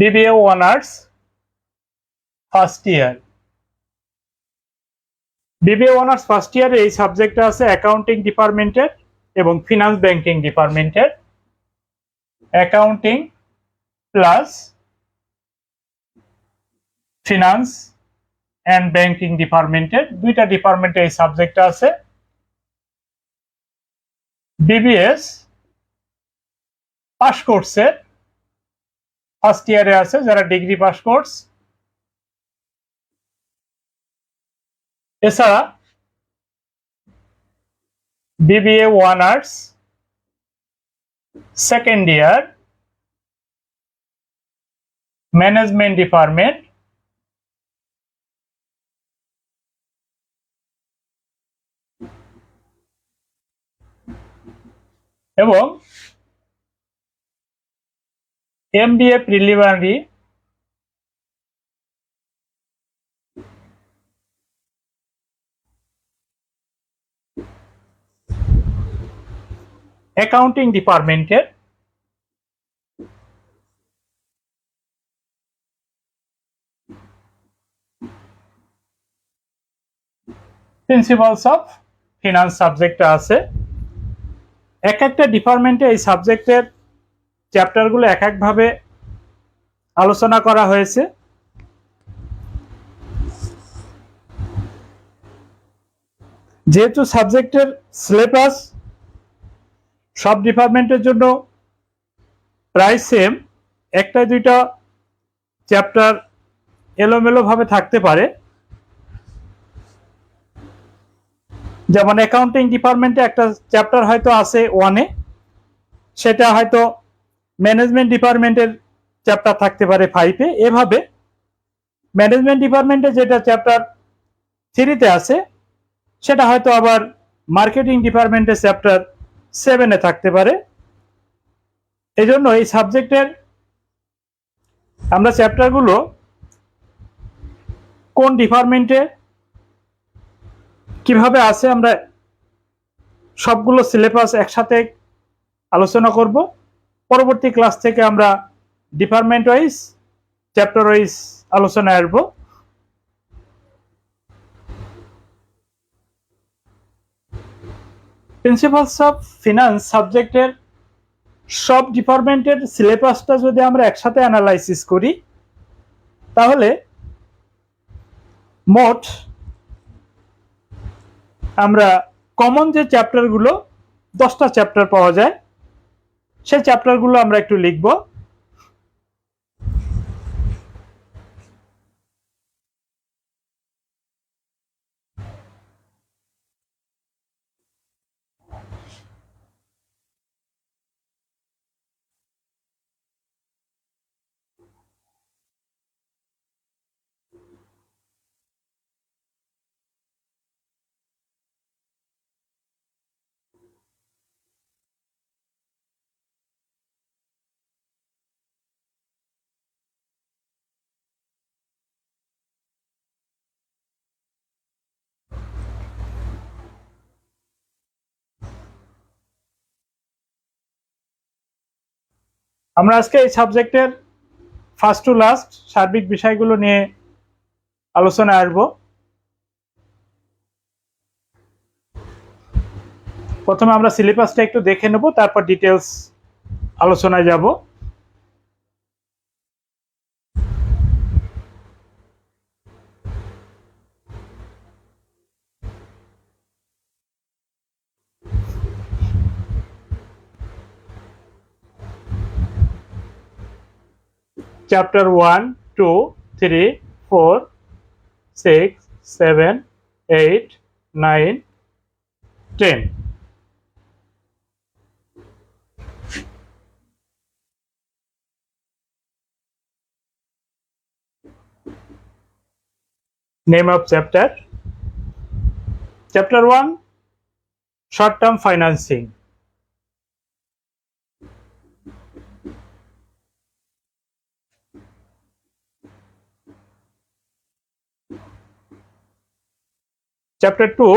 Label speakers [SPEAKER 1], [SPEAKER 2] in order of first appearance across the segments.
[SPEAKER 1] BBA honours first year BBA honours first ইয়ারে এই সাবজেক্টটা আছে অ্যাকাউন্টিং ডিপার্টমেন্টের এবং ফিনান্স ব্যাংকিং ডিপার্টমেন্টের accounting plus finance and banking ডিপার্টমেন্টের দুইটা ডিপার্টমেন্টে এই সাবজেক্টটা আছে। বিবিএস পাশ করছে। ফার্স্ট ইয়ারে আছে, যারা ডিগ্রি পাস কোর্স এছাড়া BBA honours second year management department এবং এমবিএ প্রিলিমিনারি অ্যাকাউন্টিং ডিপার্টমেন্টের প্রিন্সিপালস অফ ফিনান্স সাবজেক্টটা আছে। এক একটা ডিপার্টমেন্টে এই সাবজেক্টের চ্যাপ্টারগুলো এক একভাবে আলোচনা করা হয়েছে। যেহেতু সাবজেক্টের সিলেবাস সব ডিপার্টমেন্টের জন্য প্রায় সেম, একটা দুইটা চ্যাপ্টার এলোমেলোভাবে থাকতে পারে। যেমন অ্যাকাউন্টিং ডিপার্টমেন্টে একটা চ্যাপ্টার হয়তো আছে ওয়ানে সেটা হয়তো ম্যানেজমেন্ট ডিপার্টমেন্টের চ্যাপ্টার থাকতে পারে ফাইভে এভাবে ম্যানেজমেন্ট ডিপার্টমেন্টে যেটা চ্যাপ্টার থ্রিতে আছে, সেটা হয়তো আবার মার্কেটিং ডিপার্টমেন্টের চ্যাপ্টার সেভেনে থাকতে পারে। এই জন্য এই সাবজেক্টের আমরা চ্যাপ্টারগুলো কোন ডিপার্টমেন্টে কীভাবে আছে আমরা সবগুলো সিলেবাস একসাথে আলোচনা করব। পরবর্তী ক্লাস থেকে আমরা ডিপার্টমেন্ট ওয়াইজ চ্যাপ্টার ওয়াইজ আলোচনায় আসব। প্রিন্সিপালস অফ ফিনান্স সাবজেক্টের সব ডিপার্টমেন্টের সিলেবাসটা যদি আমরা একসাথে অ্যানালাইসিস করি, তাহলে মোট আমরা কমন যে চ্যাপ্টারগুলো দশটা চ্যাপ্টার পাওয়া যায়। সেই চ্যাপ্টারগুলো আমরা একটু লিখব। আমরা আজকে এই সাবজেক্টের ফার্স্ট টু লাস্ট সার্বিক বিষয়গুলো নিয়ে আলোচনায় আসব। প্রথমে আমরা সিলেবাসটা একটু দেখে নেব, তারপর ডিটেলস আলোচনায় যাব। Chapter 1 2 3 4 6 7 8 9 10 name of chapter. Chapter 1 short term financing chapter two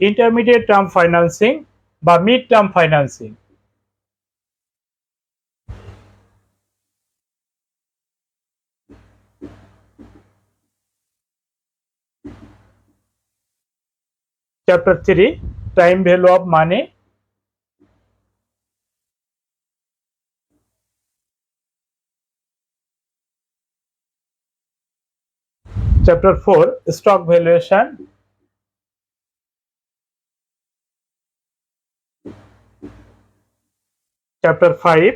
[SPEAKER 1] intermediate term financing বা mid term financing chapter three time value of money chapter four stock valuation chapter 5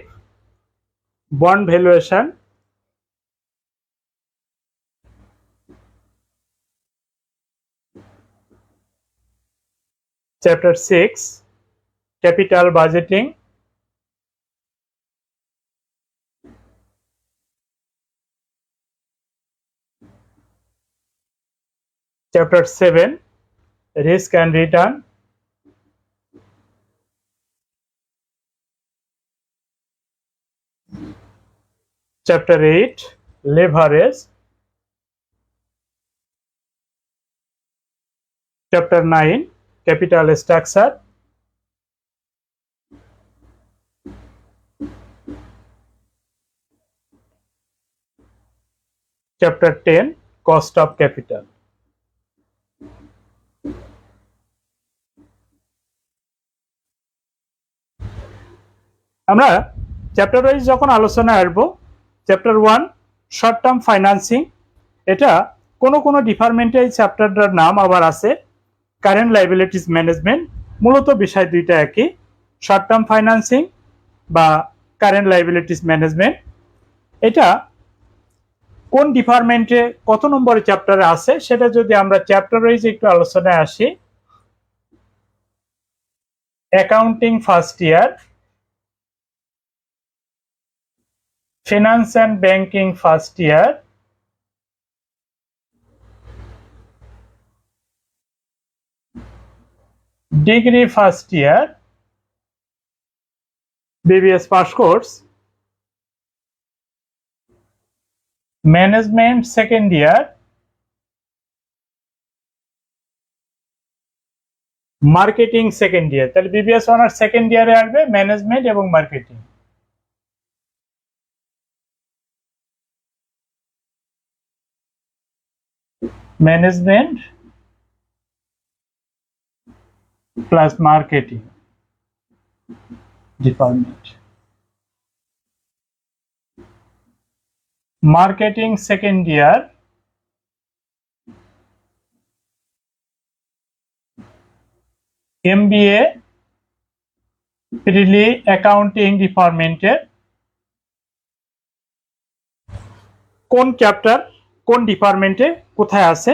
[SPEAKER 1] bond valuation. Chapter 6 capital budgeting. Chapter 7 risk and return chapter 8 leverage chapter 9 capital structure chapter 10 cost of capital আমরা chapter wise যখন আলোচনায় আসব chapter one short term financing এটা কোনো কোনো ডিপার্টমেন্টে এই চ্যাপ্টারটার নাম আবার আছে। কারেন্ট লাইবিলিটিস ম্যানেজমেন্ট মূলত বিষয় দুইটা একই। শর্ট টার্ম ফাইন্যান্সিং বা কারেন্ট লাইবিলিটিস ম্যানেজমেন্ট এটা কোন ডিপার্টমেন্টে কত নম্বরের চ্যাপ্টারে আছে, সেটা যদি আমরা চ্যাপ্টার ওয়াইজ একটু আলোচনায় আসি। Accounting first year finance and banking first year degree first year BBS pass course management second year marketing second year তাহলে বিবিএস অনার্স সেকেন্ড ইয়ারে আসবে ম্যানেজমেন্ট এবং marketing management plus marketing department marketing second year MBA prelim accounting ডিপার্টমেন্টের কোন chapter কোন ডিপার্টমেন্টে কোথায় আছে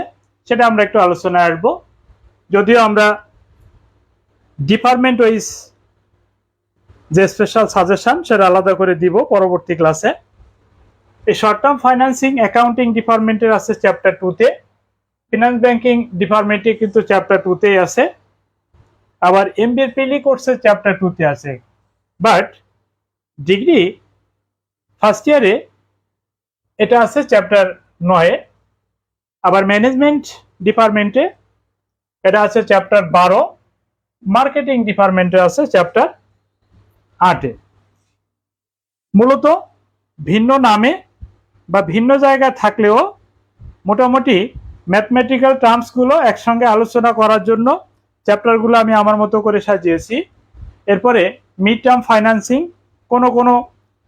[SPEAKER 1] সেটা আমরা একটু আলোচনায় আসব। যদিও আমরা ডিপার্টমেন্ট ওয়াইজ যে স্পেশাল সাজেশন সেটা আলাদা করে দিব পরবর্তী ক্লাসে এই শর্ট টার্ম ফাইন্যান্সিং অ্যাকাউন্টিং ডিপার্টমেন্টের আছে চ্যাপ্টার টুতে ফিনান্স ব্যাংকিং ডিপার্টমেন্টে কিন্তু চ্যাপ্টার টুতেই আছে। আবার এম এমবিএ পিলি কোর্সের চ্যাপ্টার টুতে আছে। বাট ডিগ্রি ফার্স্ট ইয়ারে এটা আছে চ্যাপ্টার নয়ে। আবার ম্যানেজমেন্ট ডিপার্টমেন্টে এটা আছে চ্যাপ্টার বারো। মার্কেটিং ডিপার্টমেন্টে আছে চ্যাপ্টার আটে মূলত ভিন্ন নামে বা ভিন্ন জায়গায় থাকলেও মোটামুটি ম্যাথমেটিক্যাল টার্মসগুলো একসঙ্গে আলোচনা করার জন্য চ্যাপ্টারগুলো আমি আমার মতো করে সাজিয়েছি। এরপরে মিড টার্ম ফাইন্যান্সিং কোনো কোনো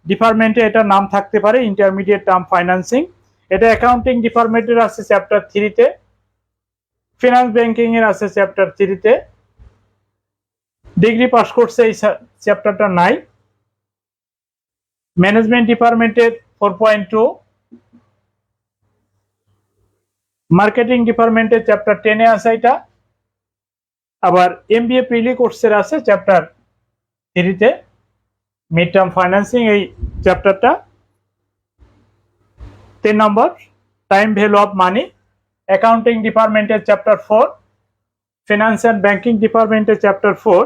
[SPEAKER 1] ডিপার্টমেন্টে এটার নাম থাকতে পারে ইন্টারমিডিয়েট টার্ম ফাইন্যান্সিং এটা অ্যাকাউন্টিং ডিপার্টমেন্টের আছে চ্যাপ্টার থ্রিতে ফিনান্স ব্যাংকিং এর আছে চ্যাপ্টার থ্রিতে ডিগ্রি পাস করছে এই চ্যাপ্টারটা নাই। ম্যানেজমেন্ট ডিপার্টমেন্টের ফোর পয়েন্ট টু মার্কেটিং ডিপার্টমেন্টের চ্যাপ্টার টেনে আছে এটা। আবার এম বি এ প্রিলি কোর্সের আছে চ্যাপ্টার থ্রিতে মিড টার্ম ফাইন্যান্সিং এই চ্যাপ্টারটা তিন নম্বর time value of money accounting ডিপার্টমেন্টের chapter four finance and banking ডিপার্টমেন্টের চ্যাপ্টার ফোর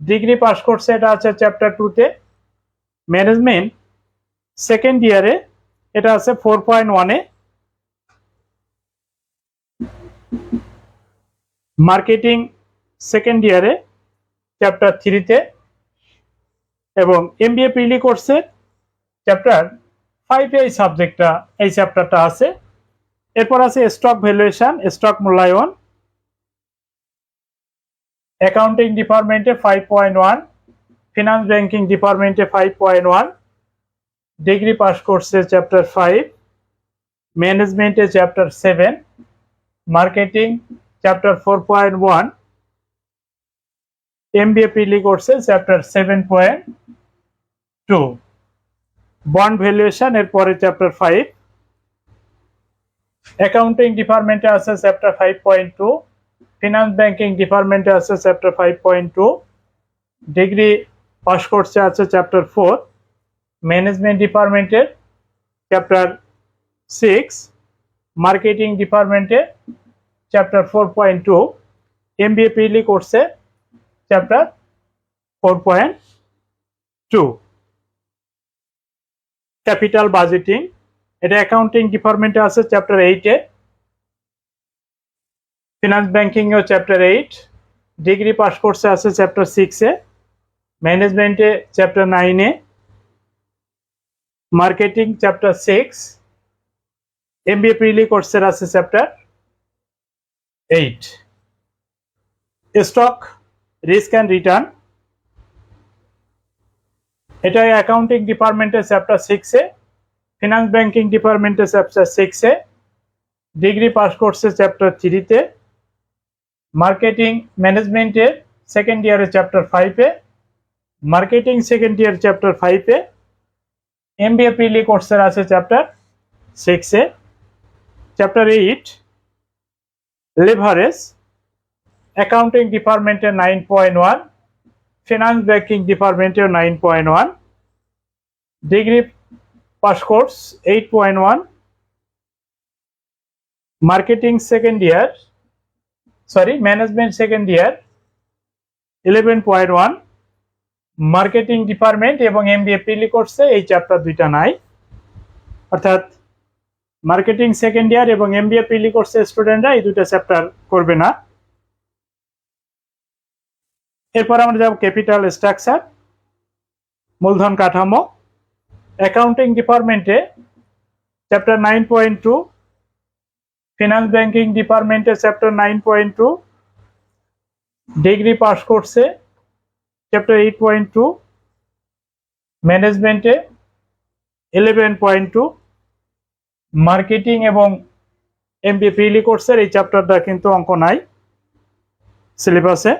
[SPEAKER 1] ডিগ্রি পাস করছে এটা আছে চ্যাপ্টার টুতে ম্যানেজমেন্ট সেকেন্ড ইয়ারে এটা আছে ফোর পয়েন্ট ওয়ানে মার্কেটিং সেকেন্ড ইয়ারে চ্যাপ্টার থ্রিতে এবং এম বি এ প্রিলি কোর্সের চ্যাপ্টার ফাইভে এই সাবজেক্টটা এই চ্যাপ্টারটা আছে। এরপর আছে স্টক ভ্যালুয়েশন স্টক মূল্যায়ন। অ্যাকাউন্টিং ডিপার্টমেন্টে five point one finance banking ডিপার্টমেন্টে five point one degree pass করছে চ্যাপ্টার ফাইভ ম্যানেজমেন্টে chapter seven marketing chapter four point one MBA prelim করছে chapter seven point two bond valuation এর পরে chapter five accounting ডিপার্টমেন্টে আছে chapter five point two finance banking ডিপার্টমেন্টে আছে chapter five point two degree pass করছে আছে চ্যাপ্টার ফোর ম্যানেজমেন্ট ডিপার্টমেন্টের চ্যাপ্টার সিক্স মার্কেটিং ডিপার্টমেন্টে chapter four point two prelim করছে chapter four point two capital budgeting এটা অ্যাকাউন্টিং ডিপার্টমেন্টে আছে চ্যাপ্টার এইটে ফিনান্স ব্যাংকিং ও চ্যাপ্টার এইট ডিগ্রি পাস কোর্সে আছে চ্যাপ্টার সিক্সে ম্যানেজমেন্টে চ্যাপ্টার নাইনে marketing chapter six MBA prelim কোর্সের আছে chapter eight stock risk and return এটা অ্যাকাউন্টিং ডিপার্টমেন্টের চ্যাপ্টার সিক্সে ফিনান্স ব্যাংকিং ডিপার্টমেন্টের চ্যাপ্টার সিক্সে ডিগ্রি পাস করছে চ্যাপ্টার থ্রিতে মার্কেটিং ম্যানেজমেন্টের সেকেন্ড ইয়ারের চ্যাপ্টার ফাইভে মার্কেটিং সেকেন্ড ইয়ার চ্যাপ্টার ফাইভে এম বি এমবিএ প্রিলি কোর্সের আছে চ্যাপ্টার সিক্সে চ্যাপ্টার এইট লেভারেজ অ্যাকাউন্টিং ডিপার্টমেন্টের nine point one finance banking ডিপার্টমেন্টের nine point one degree pass course eight point one marketing second year sorry management second year eleven point one marketing department এবং MBA prelim কোর্সে এই chapter দুইটা নাই। অর্থাৎ marketing second year এবং MBA পিলি কোর্সের স্টুডেন্টরা এই দুইটা চ্যাপ্টার করবে না। এরপর আমরা যাব ক্যাপিটাল স্ট্রাকচার মূলধন কাঠামো অ্যাকাউন্টিং ডিপার্টমেন্টে chapter nine point two finance banking ডিপার্টমেন্টে chapter nine point two degree pass করছে চ্যাপ্টার এইট পয়েন্ট টু ম্যানেজমেন্টে ইলেভেন পয়েন্ট টু মার্কেটিং এবং এমবি প্রিলি কোর্সের এই চ্যাপ্টারটা কিন্তু অঙ্ক নাই সিলেবাসে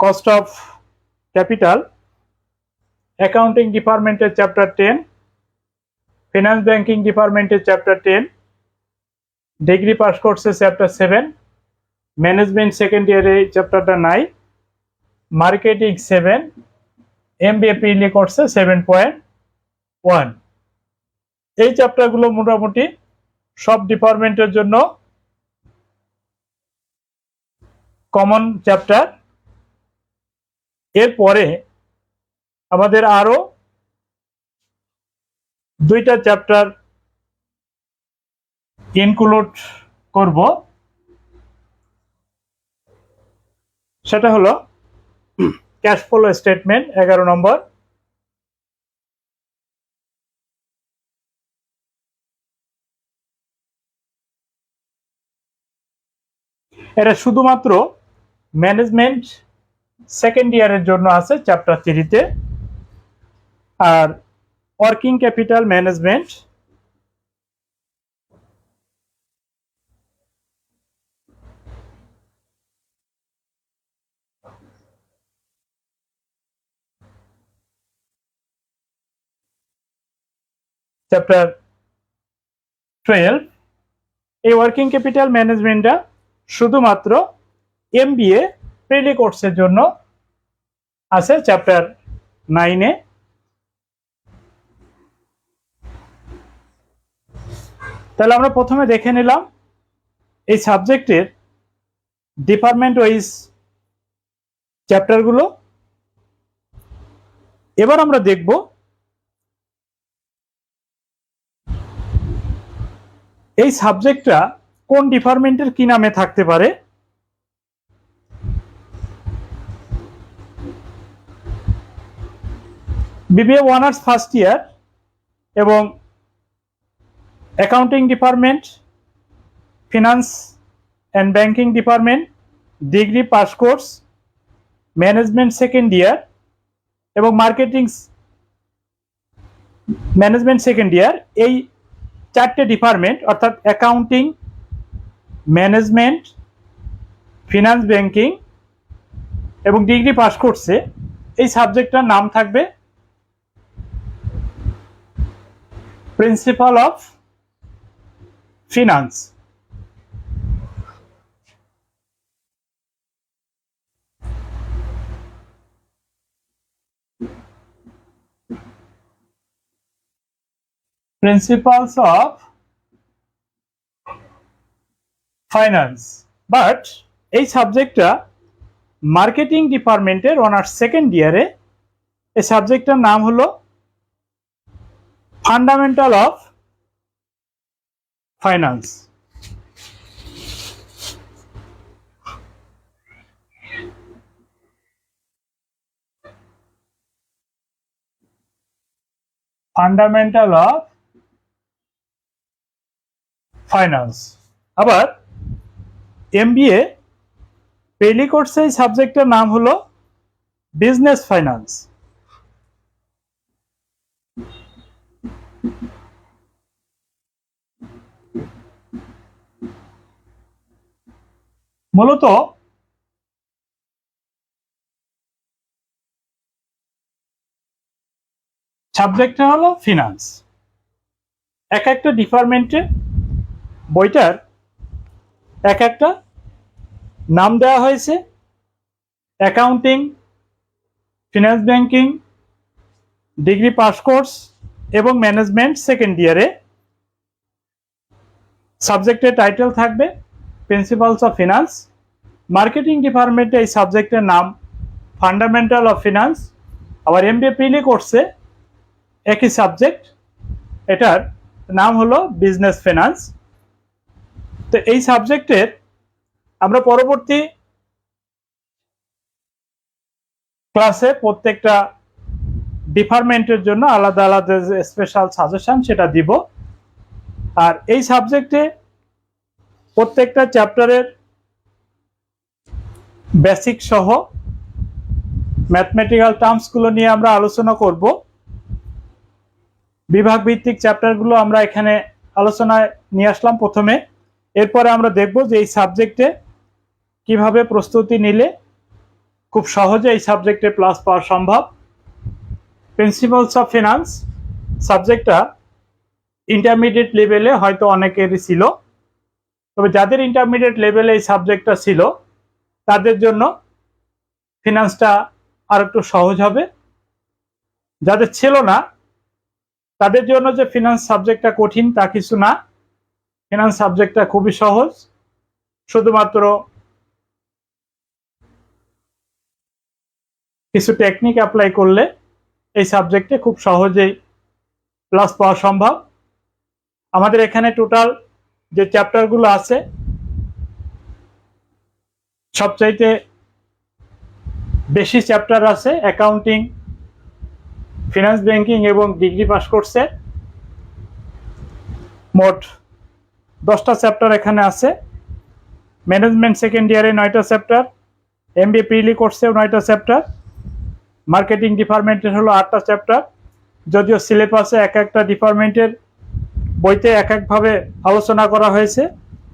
[SPEAKER 1] কস্ট অফ ক্যাপিটাল অ্যাকাউন্টিং ডিপার্টমেন্টের চ্যাপ্টার টেন ফিনান্স ব্যাংকিং ডিপার্টমেন্টের চ্যাপ্টার টেন ডিগ্রি পাস কোর্সে চ্যাপ্টার সেভেন ম্যানেজমেন্ট সেকেন্ড ইয়ারে চ্যাপ্টারটা নাই marketing seven M B A prelim কোর্সে সেভেন পয়েন্ট ওয়ান এই চ্যাপ্টারগুলো মোটামুটি সব ডিপার্টমেন্টের জন্য কমন চ্যাপ্টার এরপরে আমাদের আরও দুইটা চ্যাপ্টার ইনক্লুড করব। সেটা হলো ক্যাশ ফ্লো স্টেটমেন্ট এগারো নম্বর। এটা শুধুমাত্র ম্যানেজমেন্ট সেকেন্ড ইয়ারের জন্য আছে চ্যাপ্টার থ্রিতে আর working capital management chapter twelve এই ওয়ার্কিং ক্যাপিটাল ম্যানেজমেন্টটা শুধুমাত্র এমবিএ প্রিলি কোর্সের জন্য আছে চ্যাপ্টার নাইনে তাহলে আমরা প্রথমে দেখে নিলাম, এই সাবজেক্টের ডিপার্টমেন্ট ওয়াইজ চ্যাপ্টারগুলো এবার আমরা দেখব এই সাবজেক্টটা কোন ডিপার্টমেন্টের কি নামে থাকতে পারে। বিবিএ অনার্স ফার্স্ট ইয়ার এবং accounting department finance and banking department degree pass course management second year এবং মার্কেটিং ম্যানেজমেন্ট সেকেন্ড ইয়ার এই চারটে ডিপার্টমেন্ট অর্থাৎ অ্যাকাউন্টিং ম্যানেজমেন্ট ফিনান্স ব্যাংকিং এবং ডিগ্রি পাস করছে এই সাবজেক্টটার নাম থাকবে principle of finance principles of finance but এই সাবজেক্টটা মার্কেটিং ডিপার্টমেন্টের অনার্স সেকেন্ড ইয়ারে এই সাবজেক্টটার নাম হলো fundamental of finance fundamental of finance আবার এমবিএ পেলি কোর্সে এই সাবজেক্টের নাম হলো বিজনেস ফাইন্যান্স মূলত সাবজেক্টটা হলো ফিনান্স এক একটা ডিপার্টমেন্টে বইটার এক একটা নাম দেওয়া হয়েছে। Accounting finance banking degree pass course এবং ম্যানেজমেন্ট সেকেন্ড ইয়ারে সাবজেক্টের টাইটেল থাকবে প্রিন্সিপালস অফ ফিনান্স মার্কেটিং ডিপার্টমেন্টে এই সাবজেক্টের নাম ফান্ডামেন্টাল অফ ফিনান্স আবার এম বিএ প্রিলি কোর্সে একই সাবজেক্ট এটার নাম হলো বিজনেস ফিনান্স তো এই সাবজেক্টের আমরা পরবর্তী ক্লাসে প্রত্যেকটা ডিপার্টমেন্টের জন্য আলাদা আলাদা যে স্পেশাল সাজেশন সেটা দিব। আর এই সাবজেক্টে প্রত্যেকটা চ্যাপ্টারের বেসিক সহ ম্যাথমেটিক্যাল টার্মসগুলো নিয়ে আমরা আলোচনা করব। বিভাগ ভিত্তিক চ্যাপ্টারগুলো আমরা এখানে আলোচনায় নিয়ে আসলাম প্রথমে। এরপরে আমরা দেখব যে এই সাবজেক্টে কীভাবে প্রস্তুতি নিলে খুব সহজে এই সাবজেক্টে প্লাস পাওয়া সম্ভব। প্রিন্সিপালস অফ ফিনান্স সাবজেক্টটা ইন্টারমিডিয়েট লেভেলে হয়তো অনেকেরই ছিল। তবে যাদের ইন্টারমিডিয়েট লেভেলে এই সাবজেক্টটা ছিল তাদের জন্য ফিনান্সটা আর একটু সহজ হবে। যাদের ছিল না, তাদের জন্য যে ফিনান্স সাবজেক্টটা কঠিন, তা কিছু না। ফিনান্স সাবজেক্টটা খুবই সহজ। শুধুমাত্র কিছু টেকনিক অ্যাপ্লাই করলে এই সাবজেক্টে খুব সহজেই প্লাস পাওয়া সম্ভব। আমাদের এখানে টোটাল যে চ্যাপ্টারগুলো আছে সবচাইতে বেশি চ্যাপ্টার আছে অ্যাকাউন্টিং ফিনান্স ব্যাংকিং এবং ডিগ্রি পাস করছে মোট দশটা চ্যাপ্টার এখানে আছে। ম্যানেজমেন্ট সেকেন্ড ইয়ারে নয়টা চ্যাপ্টার এম বি প্রিলি কোর্সেও নয়টা চ্যাপ্টার মার্কেটিং ডিপার্টমেন্টের হলো আটটা চ্যাপ্টার যদিও সিলেবাসে এক একটা ডিপার্টমেন্টের বইতে এক একভাবে আলোচনা করা হয়েছে।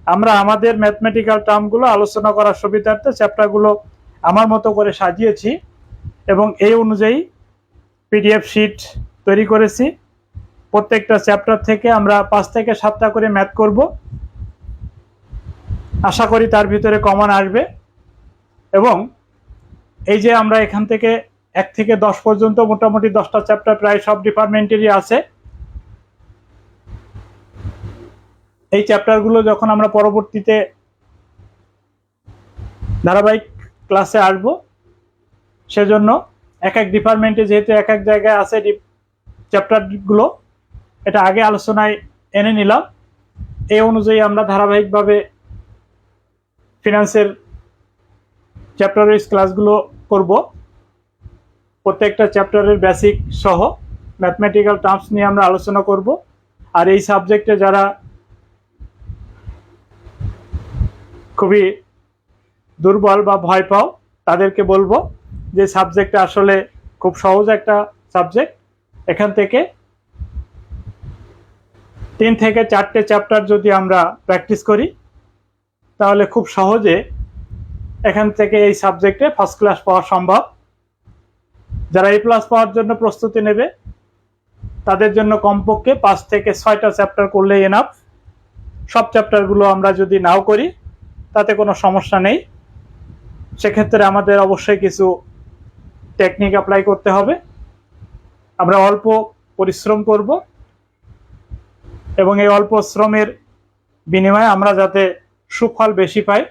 [SPEAKER 1] আমরা আমাদের ম্যাথমেটিক্যাল টার্মগুলো আলোচনা করার সুবিধার্থে চ্যাপ্টারগুলো আমার মতো করে সাজিয়েছি এবং এই অনুযায়ী পিডিএফ শিট তৈরি করেছি। প্রত্যেকটা চ্যাপ্টার থেকে আমরা পাঁচ থেকে সাতটা করে ম্যাথ করব। আশা করি তার ভিতরে কমন আসবে। এবং এই যে আমরা এখান থেকে এক থেকে দশ পর্যন্ত মোটামুটি দশটা চ্যাপ্টার প্রায় সব ডিপার্টমেন্টেরই আছে। এই চ্যাপ্টারগুলো যখন আমরা পরবর্তীতে ধারাবাহিক ক্লাসে আসব, সেজন্য এক এক ডিপার্টমেন্টে যেহেতু এক এক জায়গায় আছে চ্যাপ্টারগুলো এটা আগে আলোচনায় এনে নিলাম। এই অনুযায়ী আমরা ধারাবাহিকভাবে ফিনান্সের চ্যাপ্টার ওয়াইজ ক্লাসগুলো করব। প্রত্যেকটা চ্যাপ্টারের বেসিক সহ ম্যাথমেটিক্যাল টার্মস নিয়ে আমরা আলোচনা করব। আর এই সাবজেক্টে যারা খুবই দুর্বল বা ভয় পাও, তাদেরকে বলব যে সাবজেক্টটা আসলে খুব সহজ একটা সাবজেক্ট এখান থেকে তিন থেকে চারটে চ্যাপ্টার যদি আমরা প্র্যাকটিস করি, তাহলে খুব সহজে এখান থেকে এই সাবজেক্টে ফার্স্ট ক্লাস পাওয়া সম্ভব। যারা এ প্লাস পাওয়ার জন্য প্রস্তুতি নেবে, তাদের জন্য কমপক্ষে পাঁচ থেকে ছয়টা চ্যাপ্টার করলেই এনাফ সব চ্যাপ্টারগুলো আমরা যদি নাও করি তাতে কোনো সমস্যা নেই। সেক্ষেত্রে আমাদের অবশ্যই কিছু টেকনিক অ্যাপ্লাই করতে হবে। আমরা অল্প পরিশ্রম করব এবং এই অল্প শ্রমের বিনিময়ে আমরা যাতে সুফল বেশি পাই,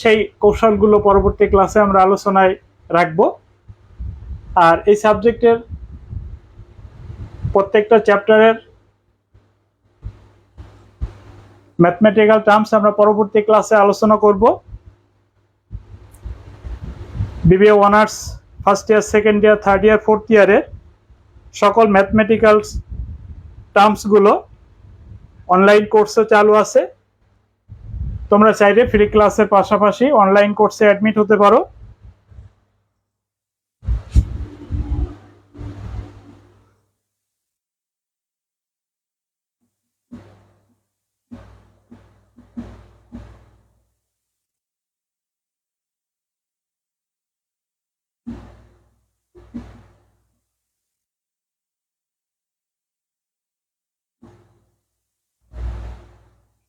[SPEAKER 1] সেই কৌশলগুলো পরবর্তী ক্লাসে আমরা আলোচনায় রাখব। আর এই সাবজেক্টের প্রত্যেকটা চ্যাপ্টারের ম্যাথমেটিক্যাল টার্মস আমরা পরবর্তী ক্লাসে আলোচনা করব। BBA honours first year second year third year fourth ইয়ারের সকল ম্যাথমেটিক্যাল টার্মসগুলো অনলাইন কোর্সও চালু আছে। তোমরা চাইলে ফ্রি ক্লাসের পাশাপাশি অনলাইন কোর্সে অ্যাডমিট হতে পারো।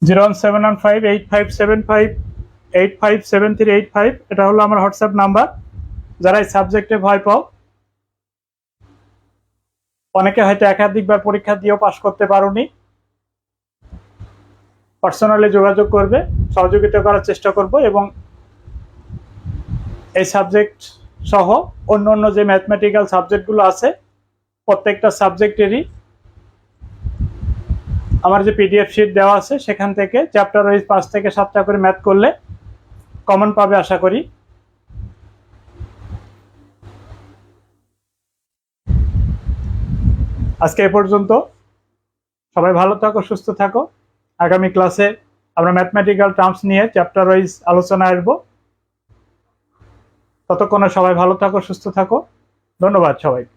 [SPEAKER 1] Zero one seven one five eight five seven five eight five seven three eight five. এটা হলো আমার হোয়াটসঅ্যাপ নাম্বার। যারা এই সাবজেক্টে ভয় পাও, অনেকে হয়তো একাধিকবার পরীক্ষা দিয়েও পাশ করতে পারোনি। পার্সোনালি যোগাযোগ করবে, সহযোগিতা করার চেষ্টা করব এবং এই সাবজেক্ট সহ অন্য অন্য যে ম্যাথমেটিক্যাল সাবজেক্টগুলো আছে, প্রত্যেকটা সাবজেক্টেরই আমার যে পিডিএফ শিট দেওয়া আছে, সেখান থেকে চ্যাপ্টার ওয়াইজ পাঁচ থেকে সাতটা করে ম্যাথ করলে কমন পাবে আশা করি। আজকে এ পর্যন্ত। সবাই ভালো থাকো, সুস্থ থাকো। আগামী ক্লাসে আমরা ম্যাথমেটিক্যাল টার্মস নিয়ে চ্যাপ্টার ওয়াইজ আলোচনা আসব। ততক্ষণে সবাই ভালো থাকো, সুস্থ থাকো। ধন্যবাদ সবাইকে।